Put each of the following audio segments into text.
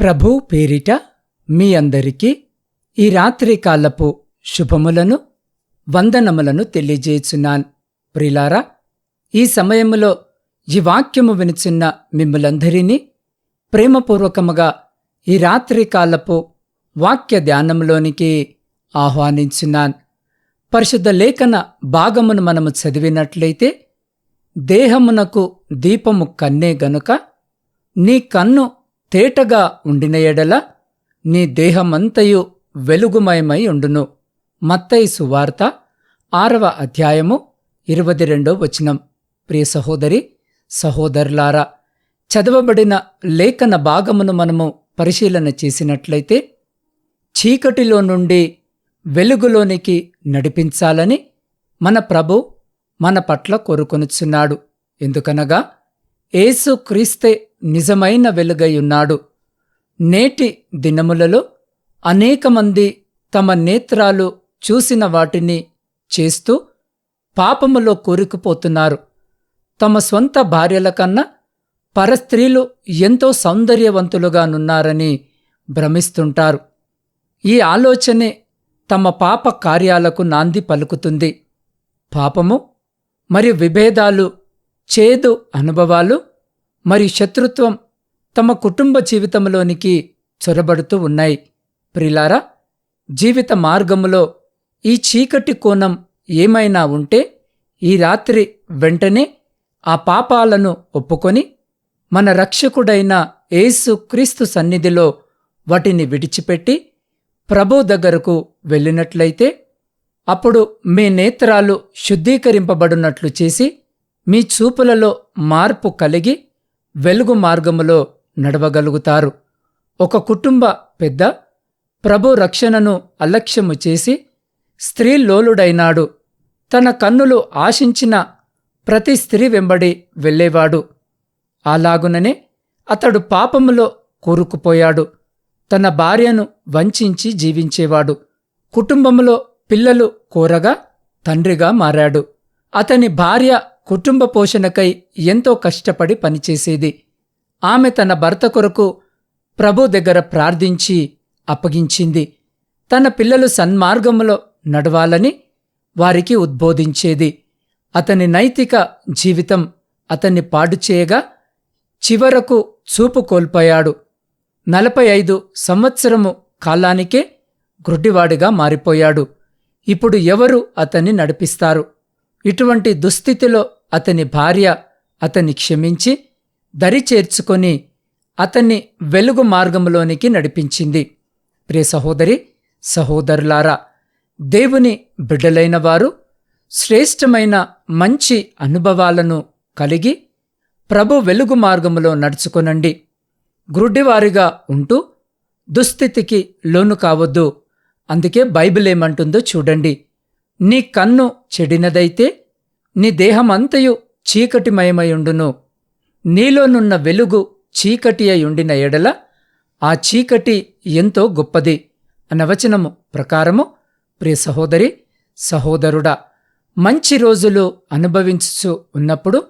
ప్రభు పేరిట మీ అందరికీ ఈ రాత్రి కాలపు శుభములను వందనములను తెలియజేయుచున్నాను. ప్రిలారా ఈ సమయములో ఈ వాక్యము వినుచున్న మిమ్మలందరినీ ప్రేమపూర్వకముగా ఈ రాత్రి కాలపు వాక్య ధ్యానంలోనికి ఆహ్వానించున్నాను. పరిశుద్ధ లేఖన భాగమును మనము చదివినట్లయితే దేహమునకు దీపము కన్నే గనుక నీ కన్ను తేటగా ఉండిన ఎడల నీ దేహమంతయు వెలుగుమయమై ఉండును. మత్తయి సువార్త ఆరవ అధ్యాయము ఇరవై రెండో వచనం. ప్రియ సహోదరి సహోదరులారా చదవబడిన లేఖన భాగమును మనము పరిశీలన చేసినట్లయితే చీకటిలో నుండి వెలుగులోనికి నడిపించాలని మన ప్రభు మన పట్ల కోరుకొనుచున్నాడు. ఎందుకనగా ఏసు క్రీస్తే నిజమైన వెలుగైయున్నాడు. నేటి దినములలో అనేకమంది తమ నేత్రాలు చూసిన వాటిని చేస్తూ పాపములో కూరుకుపోతున్నారు. తమ స్వంత భార్యల కన్నా పరస్త్రీలు ఎంతో సౌందర్యవంతులుగానున్నారని భ్రమిస్తుంటారు. ఈ ఆలోచనే తమ పాప కార్యాలకు నాంది పలుకుతుంది. పాపము మరియు విభేదాలు చేదు అనుభవాలు మరియు శత్రుత్వం తమ కుటుంబ జీవితంలోనికి చొరబడుతూ ఉన్నాయి. ప్రిలారా జీవిత మార్గములో ఈ చీకటి కోణం ఏమైనా ఉంటే ఈ రాత్రి వెంటనే ఆ పాపాలను ఒప్పుకొని మన రక్షకుడైన యేసు క్రీస్తు సన్నిధిలో వాటిని విడిచిపెట్టి ప్రభు దగ్గరకు వెళ్ళినట్లయితే అప్పుడు మీ నేత్రాలు శుద్ధీకరింపబడినట్లు చేసి మీ చూపులలో మార్పు కలిగి వెలుగు మార్గములో నడవగలుగుతారు. ఒక కుటుంబ పెద్ద ప్రభు రక్షణను అలక్ష్యము చేసి స్త్రీ లోలుడైనాడు. తన కన్నులు ఆశించిన ప్రతి స్త్రీ వెంబడి వెళ్ళేవాడు. అలాగుననే అతడు పాపములో కూరుకుపోయాడు. తన భార్యను వంచించి జీవించేవాడు. కుటుంబములో పిల్లలు కోరగా తండ్రిగా మారాడు. అతని భార్య కుటుంబ పోషణకై ఎంతో కష్టపడి పనిచేసేది. ఆమె తన భర్త కొరకు ప్రభు దగ్గర ప్రార్థించి అప్పగించింది. తన పిల్లలు సన్మార్గములో నడవాలని వారికి ఉద్బోధించేది. అతని నైతిక జీవితం అతన్ని పాడు చేయగా చివరకు చూపు కోల్పోయాడు. నలభై ఐదు సంవత్సరము కాలానికే గ్రుడ్డివాడిగా మారిపోయాడు. ఇప్పుడు ఎవరు అతన్ని నడిపిస్తారు? ఇటువంటి దుస్థితిలో అతని భార్య అతన్ని క్షమించి దరి చేర్చుకొని అతన్ని వెలుగు మార్గంలోనికి నడిపించింది. ప్రియ సహోదరి సహోదరులారా దేవుని బిడ్డలైన వారు శ్రేష్టమైన మంచి అనుభవాలను కలిగి ప్రభు వెలుగు మార్గములో నడుచుకొనండి. గ్రుడ్డివారిగా ఉంటూ దుస్థితికి లోను కావద్దు. అందుకే బైబిల్ ఏమంటుందో చూడండి. నీ కన్ను చెడినదైతే నీ దేహమంతయు చీకటిమయమయుండును. నీలోనున్న వెలుగు చీకటి అయుండిన ఎడల ఆ చీకటి ఎంతో గొప్పది అనవచనము ప్రకారము. ప్రియ సహోదరి సహోదరుడా మంచి రోజులు అనుభవించుచు ఉన్నప్పుడు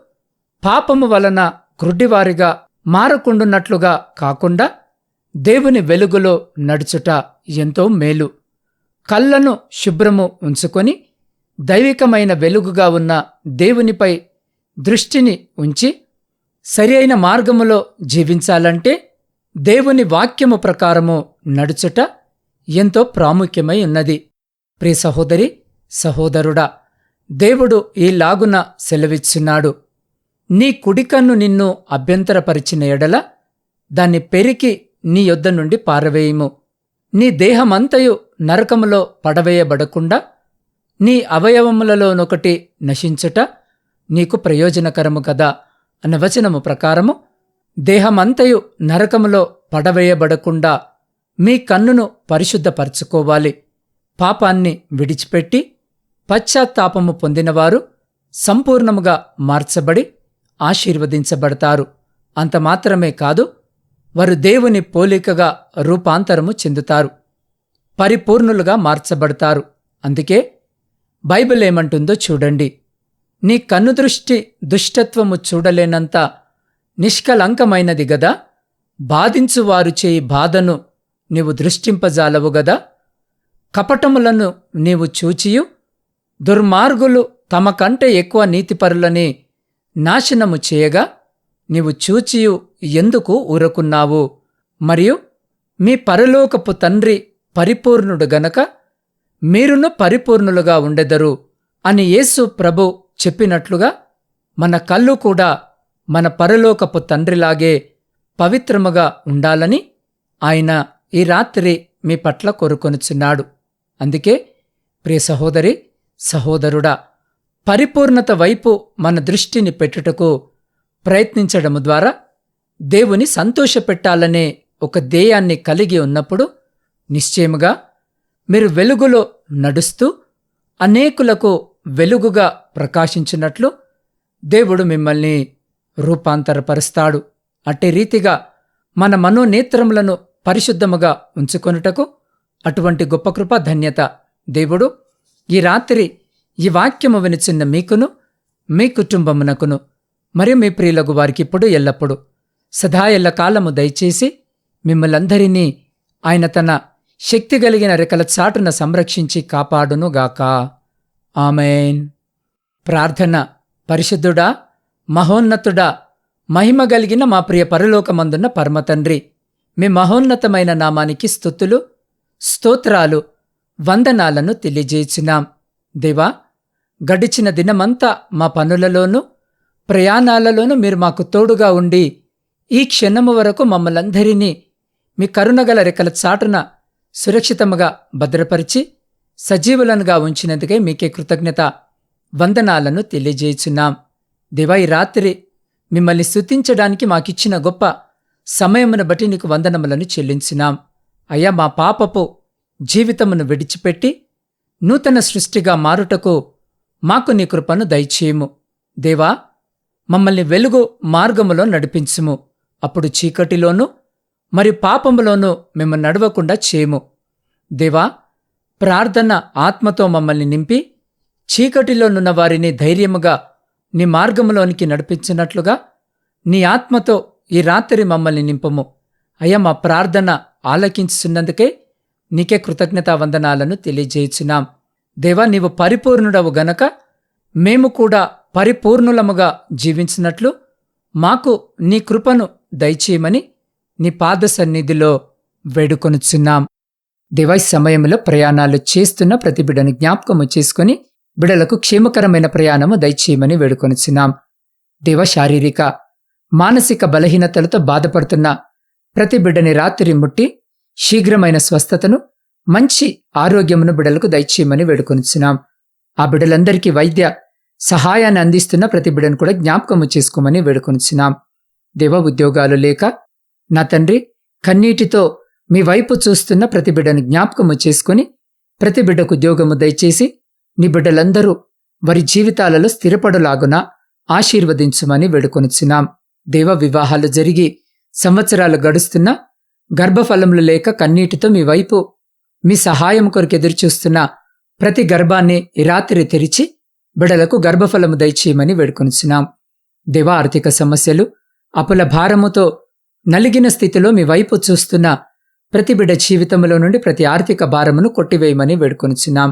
పాపము వలన క్రుడ్డివారిగా మారకుండున్నట్లుగా కాకుండా దేవుని వెలుగులో నడుచుట ఎంతో మేలు. కళ్ళను శుభ్రము ఉంచుకొని దైవికమైన వెలుగుగా ఉన్న దేవునిపై దృష్టిని ఉంచి సరి అయిన మార్గములో జీవించాలంటే దేవుని వాక్యము ప్రకారము నడుచుట ఎంతో ప్రాముఖ్యమై ఉన్నది. ప్రియ సహోదరి సహోదరుడా దేవుడు ఈ లాగున సెలవిచ్చున్నాడు. నీ కుడికన్ను నిన్ను అభ్యంతరపరిచిన ఎడల దాన్ని పెరికి నీ యొద్ద నుండి పారవేయము. నీ దేహమంతయు నరకములో పడవేయబడకుండా నీ అవయవములలోనొకటి నశించుట నీకు ప్రయోజనకరము కదా అన్న వచనము ప్రకారము దేహమంతయు నరకములో పడవేయబడకుండా మీ కన్నును పరిశుద్ధపరచుకోవాలి. పాపాన్ని విడిచిపెట్టి పశ్చాత్తాపము పొందినవారు సంపూర్ణముగా మార్చబడి ఆశీర్వదించబడతారు. అంత మాత్రమే కాదు వారు దేవుని పోలికగా రూపాంతరము చెందుతారు పరిపూర్ణులుగా మార్చబడతారు. అందుకే బైబిల్ ఏమంటుందో చూడండి. నీ కన్ను దృష్టి దుష్టత్వము చూడలేనంత నిష్కలంకమైనది గదా? బాధించువారు చేయి బాధను నీవు దృష్టింపజాలవు గదా? కపటములను నీవు చూచియు? దుర్మార్గులు తమ కంటే ఎక్కువ నీతిపరులని నాశనము చేయగా నీవు చూచియు ఎందుకు ఊరకున్నావు? మరియు మీ పరలోకపు తండ్రి పరిపూర్ణుడు గనక మీరును పరిపూర్ణులుగా ఉండెదరు అని యేసు ప్రభు చెప్పినట్లుగా మన కళ్ళు కూడా మన పరలోకపు తండ్రిలాగే పవిత్రముగా ఉండాలని ఆయన ఈ రాత్రి మీ పట్ల కోరుకొనుచున్నాడు. అందుకే ప్రియ సహోదరి సహోదరుడా పరిపూర్ణత వైపు మన దృష్టిని పెట్టుటకు ప్రయత్నించడము ద్వారా దేవుని సంతోషపెట్టాలనే ఒక ధ్యేయాన్ని కలిగి ఉన్నప్పుడు నిశ్చయముగా మీరు వెలుగులో నడుస్తూ అనేకులకు వెలుగుగా ప్రకాశించినట్లు దేవుడు మిమ్మల్ని రూపాంతరపరుస్తాడు. అట్టి రీతిగా మన మనోనేత్రములను పరిశుద్ధముగా ఉంచుకొనుటకు అటువంటి గొప్ప కృప ధన్యత దేవుడు. ఈ రాత్రి ఈ వాక్యము వినిచిన్న మీకును మీ కుటుంబమునకును మరియు మీ ప్రియులకు వారికి ఇప్పుడు ఎల్లప్పుడు సదా ఎల్ల కాలము దయచేసి మిమ్మలందరినీ ఆయన తన శక్తి కలిగిన రెక్కల చాటున సంరక్షించి కాపాడునుగాక. ఆమెన్. ప్రార్థన. పరిశుద్ధుడా మహోన్నతుడా మహిమ కలిగిన మా ప్రియ పరలోకమందున్న పరమతండ్రి మీ మహోన్నతమైన నామానికి స్థుతులు స్తోత్రాలు వందనాలను తెలియజేసినాం దేవా గడిచిన దినమంతా మా పనులలోనూ ప్రయాణాలలోనూ మీరు మాకు తోడుగా ఉండి ఈ క్షణము వరకు మమ్మలందరినీ మీ కరుణగల రెక్కల చాటున సురక్షితముగా భద్రపరిచి సజీవులనుగా ఉంచినందుకే మీకే కృతజ్ఞత వందనాలను తెలియజేయుచున్నాం. దివాయి రాత్రి మిమ్మల్ని స్థుతించడానికి మాకిచ్చిన గొప్ప సమయమును బట్టి నీకు వందనములను చెల్లించినాం అయ్యా మా పాపపు జీవితమును విడిచిపెట్టి నూతన సృష్టిగా మారుటకు మాకు నీ కృపను దయచేయము. దేవా మమ్మల్ని వెలుగు మార్గములో నడిపించుము. అప్పుడు చీకటిలోనూ మరి పాపములోనూ మేము నడవకుండా చేయము దేవా ప్రార్థన ఆత్మతో మమ్మల్ని నింపి చీకటిలోనున్న వారిని ధైర్యముగా నీ మార్గములోనికి నడిపించినట్లుగా నీ ఆత్మతో ఈ రాత్రి మమ్మల్ని నింపము. అయ్యా మా ప్రార్థన ఆలకించుతున్నందుకే నీకే కృతజ్ఞతా వందనాలను తెలియజేయుచున్నాం. దేవా నీవు పరిపూర్ణుడవు గనక మేము కూడా పరిపూర్ణులముగా జీవించినట్లు మాకు నీ కృపను దయచేయమని నీ పాద సన్నిధిలో వేడుకొనుచున్నాం. దివై సమయంలో ప్రయాణాలు చేస్తున్న ప్రతి బిడ్డను జ్ఞాపకము చేసుకుని బిడలకు క్షేమకరమైన ప్రయాణము దయచేయమని వేడుకొనుచున్నాం. దేవ శారీరక మానసిక బలహీనతలతో బాధపడుతున్న ప్రతి బిడ్డని రాత్రి ముట్టి శీఘ్రమైన స్వస్థతను మంచి ఆరోగ్యమును బిడలకు దయచేయమని వేడుకొనిచున్నాం. ఆ బిడలందరికీ వైద్య సహాయాన్ని అందిస్తున్న ప్రతిబిడను కూడా జ్ఞాపకము చేసుకోమని వేడుకొనిచున్నాం. దేవ ఉద్యోగాలు లేక నా తండ్రి కన్నీటితో మీ వైపు చూస్తున్న ప్రతి బిడ్డను జ్ఞాపకము చేసుకుని ప్రతి బిడ్డకు ఉద్యోగము దయచేసి నీ బిడ్డలందరూ వారి జీవితాలలో స్థిరపడులాగున ఆశీర్వదించమని వేడుకొనిచున్నాం. దేవ వివాహాలు జరిగి సంవత్సరాలు గడుస్తున్నా గర్భఫలములు లేక కన్నీటితో మీ వైపు మీ సహాయం కొరకు ఎదురుచూస్తున్న ప్రతి గర్భాన్ని రాత్రి తెరిచి బిడలకు గర్భఫలము దయచేయమని వేడుకొనిచున్నాం. దేవ ఆర్థిక సమస్యలు అపుల భారముతో నలిగిన స్థితిలో మీ వైపు చూస్తున్న ప్రతి బిడ జీవితంలో నుండి ప్రతి ఆర్థిక భారమును కొట్టివేయమని వేడుకొనిచున్నాం.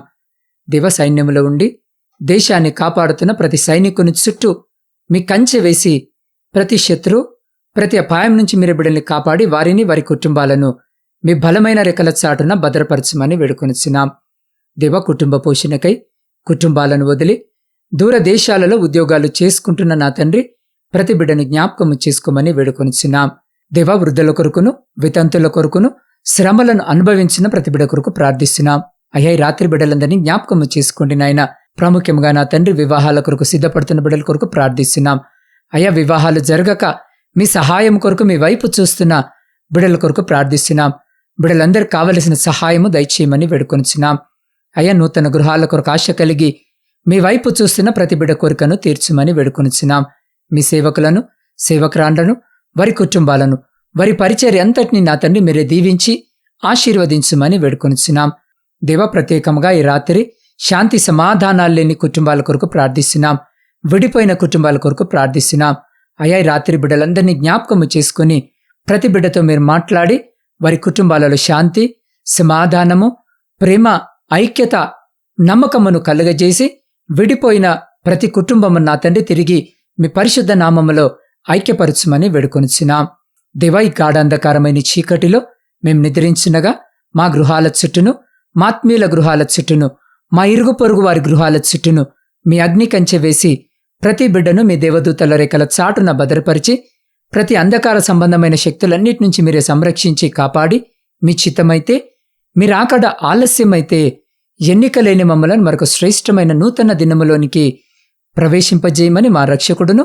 దివ సైన్యములో ఉండి దేశాన్ని కాపాడుతున్న ప్రతి సైనికుని చుట్టూ మీ కంచె వేసి ప్రతి శత్రు ప్రతి అపాయం నుంచి మీరు బిడ్డల్ని కాపాడి వారిని వారి కుటుంబాలను మీ బలమైన రెక్కల చాటున భద్రపరచమని వేడుకొనిచున్నాం. దివ కుటుంబ పోషణకై కుటుంబాలను వదిలి దూర దేశాలలో ఉద్యోగాలు చేసుకుంటున్న నా తండ్రి ప్రతి బిడ్డను జ్ఞాపకము చేసుకోమని వేడుకొనిచున్నాం. దేవ వృద్ధుల కొరకును వితంతుల కొరకును శ్రమలను అనుభవించిన ప్రతిబిడ కొరకు ప్రార్థిస్తున్నాం. అయ్యా ఈ రాత్రి బిడ్డలందరినీ జ్ఞాపకం చేసుకోండి నాయన. ప్రాముఖ్యంగా నా తండ్రి వివాహాల కొరకు సిద్ధపడుతున్న బిడ్డల కొరకు ప్రార్థిస్తున్నాం. అయ్యా వివాహాలు జరగక మీ సహాయం కొరకు మీ వైపు చూస్తున్న బిడల కొరకు ప్రార్థిస్తున్నాం. బిడలందరికి కావలసిన సహాయము దయచేయమని వేడుకొనిచున్నాం. అయ్యా నూతన గృహాల కొరకు ఆశ కలిగి మీ వైపు చూస్తున్న ప్రతి బిడ కోరికను తీర్చమని వేడుకొనిచున్నాం. మీ సేవకులను సేవకురాండ్లను వారి కుటుంబాలను వారి పరిచర్య అంతటిని నా తండ్రి మీరే దీవించి ఆశీర్వదించమని వేడుకొనిచున్నాం. దేవ ప్రత్యేకంగా ఈ రాత్రి శాంతి సమాధానాలు లేని కుటుంబాల కొరకు ప్రార్థిస్తున్నాం. విడిపోయిన కుటుంబాల కొరకు ప్రార్థిస్తున్నాం. అయ్యా రాత్రి బిడ్డలందరినీ జ్ఞాపకము చేసుకుని ప్రతి బిడ్డతో మీరు మాట్లాడి వారి కుటుంబాలలో శాంతి సమాధానము ప్రేమ ఐక్యత నమ్మకమును కలుగజేసి విడిపోయిన ప్రతి కుటుంబము నా తండ్రి తిరిగి మీ పరిశుద్ధ నామములో ఐక్యపరచుమని వేడుకొనిచ్చినాం దేవా ఈ గాఢాంధకారమైన చీకటిలో మేం నిద్రించినగా మా గృహాల చుట్టూను మాత్మీయుల గృహాల చుట్టూను మా ఇరుగు పొరుగు వారి గృహాల చుట్టూను మీ అగ్ని కంచె వేసి ప్రతి బిడ్డను మీ దేవదూతల రేఖల చాటున భద్రపరిచి ప్రతి అంధకార సంబంధమైన శక్తులన్నిటి నుంచి మీరే సంరక్షించి కాపాడి మీ చిత్తమైతే మీరు ఆకడ ఆలస్యమైతే ఎన్నికలేని మమ్మలను మరొక శ్రేష్టమైన నూతన దినములోనికి ప్రవేశింపజేయమని మా రక్షకుడును